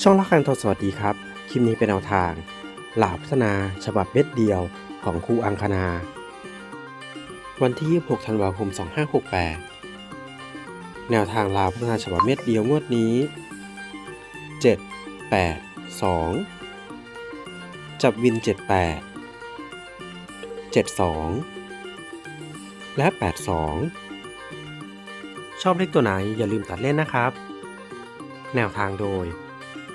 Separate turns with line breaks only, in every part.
ช่องละคังทอสวัสดีครับ คลิปนี้เป็นแนวทาง หลาพัฒนาฉบับเม็ดเดียวของครูอังคณา วันที่ 26 ธันวาคม 2568 แนวทางลาพัฒนาฉบับเม็ดเดียวงวดนี้ 7 8 2 จับวิน 78 72 และ 82 ชอบเลขตัวไหนอย่าลืมตัดเล่นนะครับ แนวทางโดย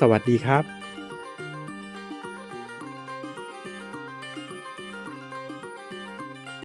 สวัสดีครับ